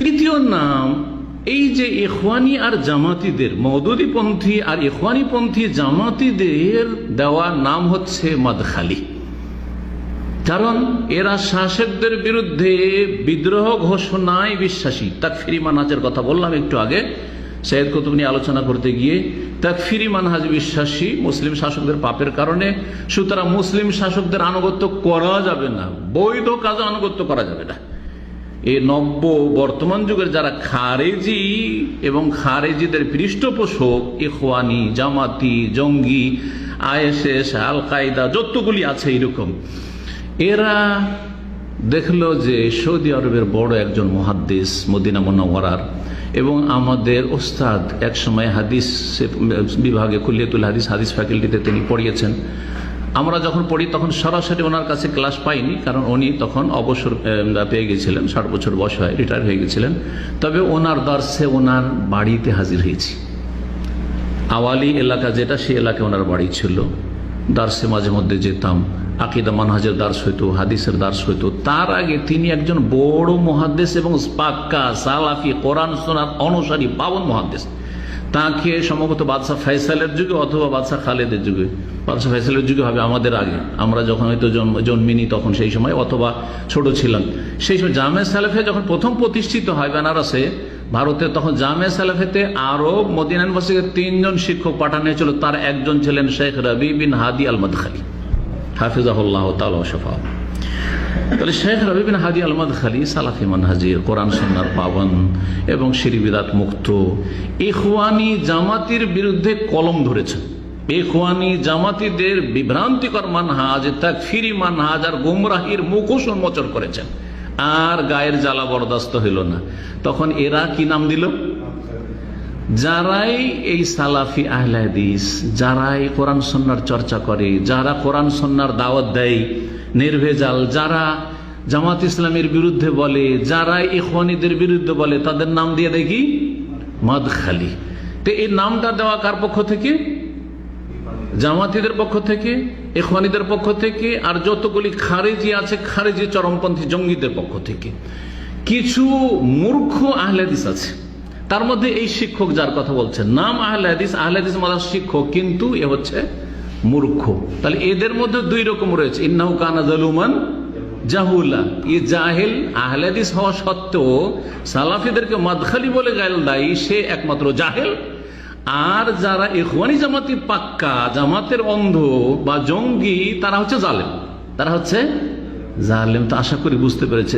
তৃতীয় নাম, এই যে ইখওয়ানি আর জামাতিদের মৌদুদিপন্থী আর ইখওয়ানিপন্থী জামাতিদের দেওয়া নাম হচ্ছে মাদখালি। কারণ এরা শাসকদের বিরুদ্ধে বিদ্রোহ ঘোষণায় বিশ্বাসী। তাকফিরি মানহাজের কথা বললাম একটু আগে। সৈয়দ কুতুব নিয়ে আলোচনা করতে গিয়ে তাকফিরি মানহাজ বিশ্বাসী মুসলিম শাসকদের পাপের কারণে, সুতরাং মুসলিম শাসকদের আনুগত্য করা যাবে না, বৈধ কাজে আনুগত্য করা যাবে না। এই নব্য বর্তমান যুগের যারা খারেজি এবং খারেজিদের পৃষ্ঠপোষক, ইখওয়ানি, জামাতি, জঙ্গি, আইএসএস আল কায়দা যতগুলি আছে এরকম এরা দেখল যে সৌদি আরবের বড় একজন মহাদ্দেশ মদিনা মোনাওয়ারার এবং আমাদের ওস্তাদ একসময় হাদিস বিভাগে কুলিয়াতুল হাদিস হাদিস ফ্যাকাল্টিতে তিনি পড়িয়েছেন। আমরা যখন পড়ি, তখন সরাসরি ওনার কাছে ক্লাস পাইনি, কারণ উনি তখন অবসর পেয়ে গেছিলেন, ষাট বছর বয়স হয়, রিটায়ার হয়ে গেছিলেন। তবে ওনার দর্শে ওনার বাড়িতে হাজির হয়েছি। আওয়ালি এলাকা যেটা, সেই এলাকায় ওনার বাড়ি ছিল। দার্সে মাঝে মধ্যে যেতাম। আকিদা মানহাজের দার্স হইতো, হাদিসের দার্স হইতো। তার আগে তিনি একজন বড় মহাদেশ এবং পাক্কা সালাফি, কোরআন সোনার অনুসারী পাবন মহাদেশ তাকে সম্ভবত বাদশাহ ফয়সালের যুগে অথবা বাদশাহ খালেদের যুগে। বাদশাহ ফয়সালের যুগে হবে আমাদের আগে। আমরা যখন হয়তো জন্ম- জন্মিনি তখন সেই সময়, অথবা ছোট ছিলাম। সেই সময় জামে সালেফে যখন প্রথম প্রতিষ্ঠিত হয় বেনারসে, ভারতে তখন জামে সালেফেতে আরও মদিনা ইউনিভার্সিটির তিনজন শিক্ষক পাঠানো হয়েছিল। তার একজন ছিলেন শেখ রবি বিন হাদি আল মদখালি হাফিজাহুল্লাহ তালা শফা তাহলে শেখ রবি বিন হাদি আল মদখালি সালাফি মানহাজির কোরআন সন্ন্যার পাবন এবং শিরিবিদাত মুক্ত, ইখওয়ানি জামাতির বিরুদ্ধে কলম ধরেছেন। ইখওয়ানি জামাতিদের বিভ্রান্তিকর মানহাজ, তাকফিরি মানহাজ আর গুমরাহির মুখোশ উন্মোচন করেছেন। আর গায়ের জ্বালা বরদাস্ত হইল না। তখন এরা কি নাম দিল? যারাই এই সালাফি আহলাদিস যারাই কোরআন সন্ন্যার চর্চা করে, যারা কোরআন সন্ন্যার দাওয়াত দেয়, নির্ভেজাল, যারা জামাত ইসলামের বিরুদ্ধে বলে, যারা ইখওয়ানিদের বিরুদ্ধে বলে, তাদের নাম দিয়ে দেখি মদখালি। তো এই নামটা দেওয়া কার পক্ষ থেকে? জামাতিদের পক্ষ থেকে, ইখওয়ানিদের পক্ষ থেকে, আর যতগুলি খারেজি আছে, খারেজি চরমপন্থী জঙ্গিদের পক্ষ থেকে। কিছু মূর্খ আহলাদিস আছে। তার মধ্যে এই শিক্ষক যার কথা বলছেন, নাম আহলাদিস আহলাদিস মাদার শিক্ষক, কিন্তু এ হচ্ছে মূর্খ। তাহলে এদের মধ্যে দুই রকম রয়েছে, ইন্নাহু কানা জালুমান জাহুলা। ই জাহেল আহলাদিস হওয়া সত্ত্বেও সালাফিদেরকে মাদখালি বলে গাইল দায়ী সে একমাত্র জাহেল। আর যারা ইখওয়ানি জামাতি পাক্কা, জামাতের অন্ধ বা জঙ্গি, তারা হচ্ছে জালেম। তারা হচ্ছে জালেম। তো আশা করি বুঝতে পেরেছে